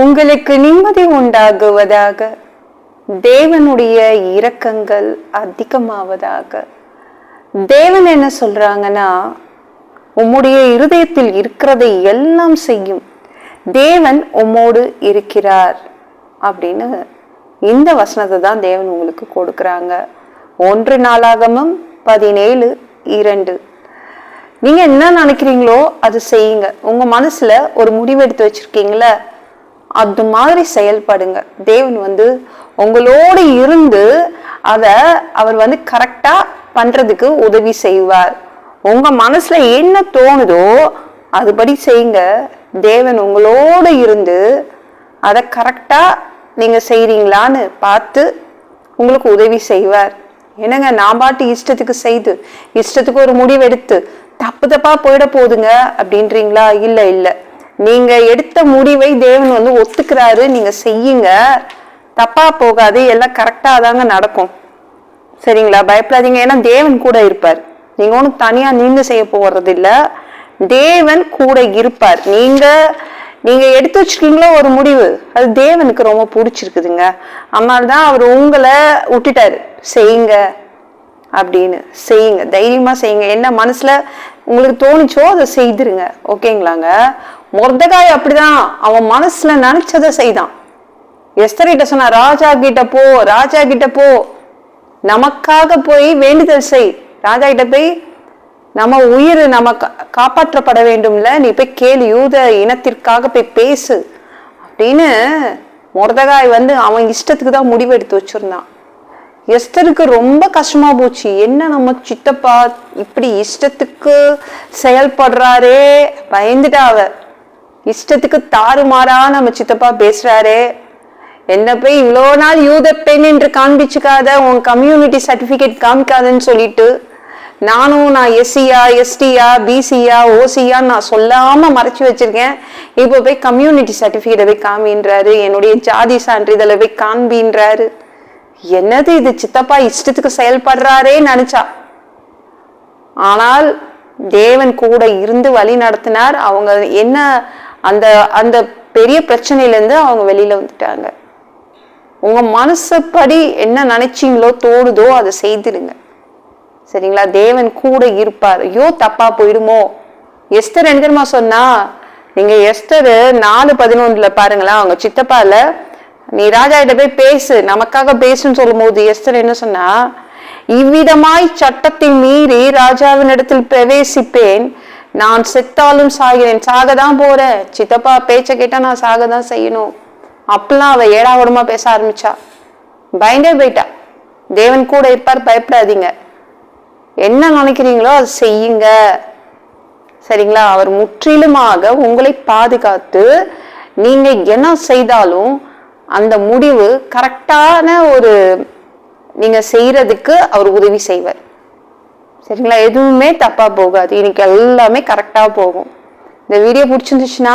உங்களுக்கு நிம்மதி உண்டாகுவதாக. தேவனுடைய இரக்கங்கள் அதிகமாவதாக. தேவன் என்ன சொல்றாங்கன்னா உம்முடைய இருதயத்தில் இருக்கிறதை எல்லாம் செய்யும். தேவன் உம்மோடு இருக்கிறார் அப்படின்னு இந்த வசனத்தை தான் தேவன் உங்களுக்கு கொடுக்குறாங்க. ஒன்று நாளாகமும் பதினேழு இரண்டு. நீங்கள் என்ன நினைக்கிறீங்களோ அது செய்யுங்க. உங்கள் மனசில் ஒரு முடிவெடுத்து எடுத்து அது மாதிரி செயல்படுங்க. தேவன் வந்து உங்களோடு இருந்து அதை அவர் வந்து கரெக்டாக பண்ணுறதுக்கு உதவி செய்வார். உங்கள் மனசில் என்ன தோணுதோ அதுபடி செய்யுங்க. தேவன் உங்களோடு இருந்து அதை கரெக்டாக நீங்கள் செய்கிறீங்களான்னு பார்த்து உங்களுக்கு உதவி செய்வார். என்னங்க நான் பாட்டு இஷ்டத்துக்கு செய்து இஷ்டத்துக்கு ஒரு முடிவெடுத்து தப்பு தப்பாக போயிட போகுதுங்க அப்படின்றீங்களா? இல்லை இல்லை. நீங்க எடுத்த முடிவை தேவன் வந்து ஒத்துக்கிறாரு நீங்க செய்யுங்க. தப்பா போகாது எல்லாம் கரெக்டா தாங்க நடக்கும். சரிங்களா? பயப்படாதீங்க. ஏன்னா தேவன் கூட இருப்பார். நீங்க ஒன்றும் தனியா நின்று செய்ய போறது இல்ல தேவன் கூட இருப்பார். நீங்க நீங்க எடுத்து வச்சிருக்கீங்களோ ஒரு முடிவு அது தேவனுக்கு ரொம்ப பிடிச்சிருக்குதுங்க. அதனால தான் அவர் உங்களை விட்டுட்டாரு. செய்யுங்க அப்படின்னு. செய்யுங்க. தைரியமா செய்யுங்க. என்ன மனசுல உங்களுக்கு தோணுச்சோ அதை செய்திருங்க. ஓகேங்களாங்க? மொர்தகாய் அப்படிதான். அவன் மனசுல நினைச்சதை செய்தான். எஸ்தர்கிட்ட சொன்னா ராஜா கிட்ட போ ராஜா கிட்ட போ. நமக்காக போய் வேண்டுதல் செய். ராஜா கிட்ட போய் நம்ம உயிர் நம்ம காப்பாற்றப்பட வேண்டும்ல. நீ போய் கேளு யூத இனத்திற்காக போய் பேசு. அப்படின்னு மொர்தகாய் வந்து அவன் இஷ்டத்துக்கு தான் முடிவு எடுத்து வச்சிருந்தான். எஸ்தருக்கு ரொம்ப கஷ்டமா போச்சு. என்ன நம்ம சித்தப்பா இப்படி இஷ்டத்துக்கு செயல்படுறாரே? பயந்துட்டா அவ இஷ்டத்துக்கு தாறுமாறா நம்ம சித்தப்பா பேசுறாரே? என்ன போய் இவ்வளோ நாள் யூத பெண் என்று காண்பிச்சுக்காத உன் கம்யூனிட்டி சர்டிஃபிகேட் காமிக்காதன்னு சொல்லிட்டு நானும் நான் எஸ்சியா எஸ்டியா பிசியா ஓசியா நான் சொல்லாமல் மறைச்சி வச்சிருக்கேன். இப்போ போய் கம்யூனிட்டி சர்டிஃபிகேட்டை போய் காமின்றாரு. என்னுடைய ஜாதி சான்றிதழை போய் காண்பின்றாரு. என்னது இது சித்தப்பா இஷ்டத்துக்கு செயல்படுறாரே நினைச்சா. ஆனால் தேவன் கூட இருந்து வழி நடத்தினார். அவங்க என்ன அந்த அந்த பெரிய பிரச்சனையிலேருந்து அவங்க வெளியில வந்துட்டாங்க. உங்க மனசுப்படி என்ன நினைச்சிங்களோ தோணுதோ அதை செய்திருங்க. சரிங்களா? தேவன் கூட இருப்பார். ஐயோ தப்பா போயிடுமோ? எஸ்தர் என்ன தெரியுமா சொன்னா நீங்க எஸ்தர் நாலு பதினொன்றுல பாருங்களேன் அவங்க சித்தப்பால நீ ராஜா கிட்ட போய் பேசு. நமக்காக பேசுன்னு சொல்லும் போது எஸ்தர் என்ன சொன்னா இவ்விதமாய் சட்டத்தை மீறி ராஜாவின் இடத்தில் பிரவேசிப்பேன். நான் செத்தாலும் சாகிறேன். சாக தான் போறேன் சித்தப்பா பேச்ச கேட்டா நான் சாக தான் செய்யணும். அப்பெல்லாம் அவ ஏடாகூடமா பேச ஆரம்பிச்சா. பயந்தே போயிட்டா. தேவன் கூட இருப்பார் பயப்படாதீங்க. என்ன நினைக்கிறீங்களோ அது செய்யுங்க. சரிங்களா? அவர் முற்றிலுமாக உங்களை பாதுகாத்து நீங்க என்ன செய்தாலும் அந்த முடிவு கரெக்டான ஒரு நீங்கள் செய்கிறதுக்கு அவர் உதவி செய்வார். சரிங்களா? எதுவுமே தப்பாக போகாது. இன்னைக்கு எல்லாமே கரெக்டாக போகும். இந்த வீடியோ பிடிச்சிருந்துச்சுன்னா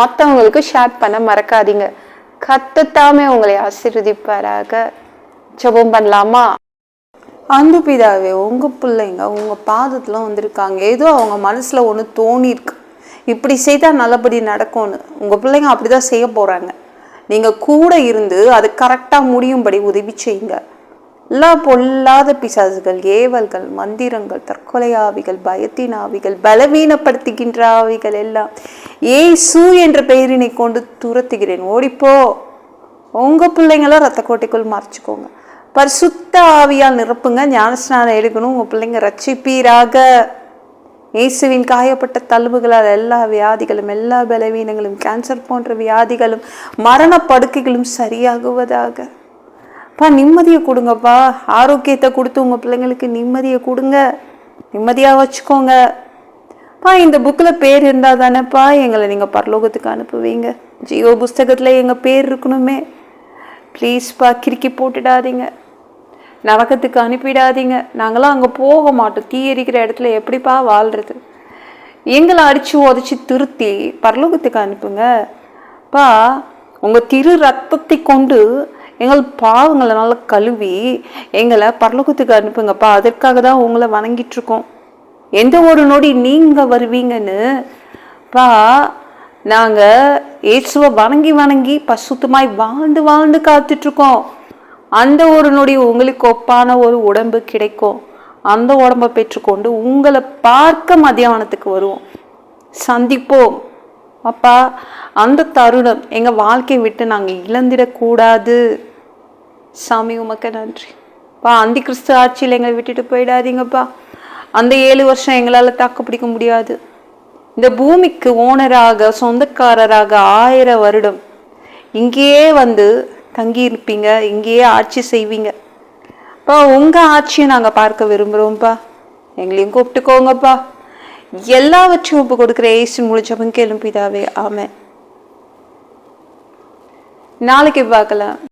மற்றவங்களுக்கு ஷேர் பண்ண மறக்காதீங்க. கத்துத்தாமே உங்களை ஆசீர்வதிப்பாராக. ஜெபம் பண்ணலாமா? அன்பு பிதாவே உங்கள் பிள்ளைங்க உங்கள் பாதத்தில் வந்திருக்காங்க. ஏதோ அவங்க மனசில் ஒன்று தோணிருக்கு இப்படி செய்தால் நல்லபடி நடக்கும்னு. உங்கள் பிள்ளைங்க அப்படி தான் செய்ய போகிறாங்க நீங்கள் கூட இருந்து அது கரெக்டாக முடியும்படி உதவி செய்யுங்க. எல்லா பொல்லாத பிசாசுகள் ஏவல்கள் மந்திரங்கள் தற்கொலை ஆவிகள் பயத்தின் ஆவிகள் பலவீனப்படுத்துகின்ற ஆவிகள் எல்லாம் ஏசு என்ற பெயரினை கொண்டு துரத்துகிறேன். ஓடிப்போ. உங்கள் பிள்ளைங்களும் ரத்த கோட்டைக்குள் மறைச்சிக்கோங்க. பரிசுத்த ஆவியால் நிரப்புங்க ஞானஸ்நானம் எடுக்கணும் உங்கள் பிள்ளைங்க ரட்சிப்பீராக. இயேசுவின் காயப்பட்ட தழுவுகளால் எல்லா வியாதிகளும் எல்லா பலவீனங்களும் கேன்சர் போன்ற வியாதிகளும் மரண படுக்கைகளும் சரியாகுவதாக. பா நிம்மதியை கொடுங்கப்பா. ஆரோக்கியத்தை கொடுத்து உங்கள் பிள்ளைங்களுக்கு நிம்மதியை கொடுங்க. நிம்மதியாக வச்சுக்கோங்க. பா இந்த புக்கில் பேர் இருந்தால் தானேப்பா எங்களை நீங்கள் பரலோகத்துக்கு அனுப்புவீங்க. ஜீவ புஸ்தகத்தில் எங்கள் பேர் இருக்கணுமே. ப்ளீஸ்ப்பா கிறுக்கி போட்டுடாதீங்க. நரகத்துக்கு அனுப்பிடாதீங்க. நாங்களாம் அங்கே போக மாட்டோம். தீ எரிக்கிற இடத்துல எப்படிப்பா வாழ்றது? எங்களை அடித்து உதச்சி திருத்தி பரலோகத்துக்கு அனுப்புங்க. பா உங்கள் திரு ரத்தத்தை கொண்டு எங்கள் பாவங்களை நல்லா கழுவி எங்களை பரலோகத்துக்கு அனுப்புங்கப்பா. அதற்காக தான் உங்களை வணங்கிட்டுருக்கோம். எந்த ஒரு நொடி நீங்கள் வருவீங்கன்னு பா நாங்கள் இயேசுவை வணங்கி வணங்கி பசுத்தமாய் வாழ்ந்து வாழ்ந்து காத்துட்ருக்கோம் இருக்கோம் அந்த ஒரு நொடி உங்களுக்கு ஒப்பான ஒரு உடம்பு கிடைக்கும். அந்த உடம்பை பெற்றுக்கொண்டு உங்களை பார்க்க மதியானத்துக்கு வருவோம். சந்திப்போம். அப்பா அந்த தருணம் எங்கள் வாழ்க்கையை விட்டு நாங்கள் இழந்திடக்கூடாது. சாமி உமக்கு நன்றி. பா அந்தி கிறிஸ்து ஆட்சியில் எங்களை விட்டுட்டு போயிடாதீங்கப்பா. அந்த ஏழு வருஷம் எங்களால் தாக்கு பிடிக்க முடியாது. இந்த பூமிக்கு ஓனராக சொந்தக்காரராக ஆயிரம் வருடம் இங்கேயே வந்து தங்கி இருப்பீங்க இங்கேயே ஆட்சி செய்வீங்க. அப்பா உங்க ஆட்சியை நாங்க பார்க்க விரும்புறோம்ப்பா எங்களையும் கூப்பிட்டுக்கோங்கப்பா. எல்லாவற்றையும் ஒப்பு கொடுக்குற ஏசு முடிச்சவங்க கேளும் பிதாவே ஆமாம் நாளைக்கு பார்க்கலாம்.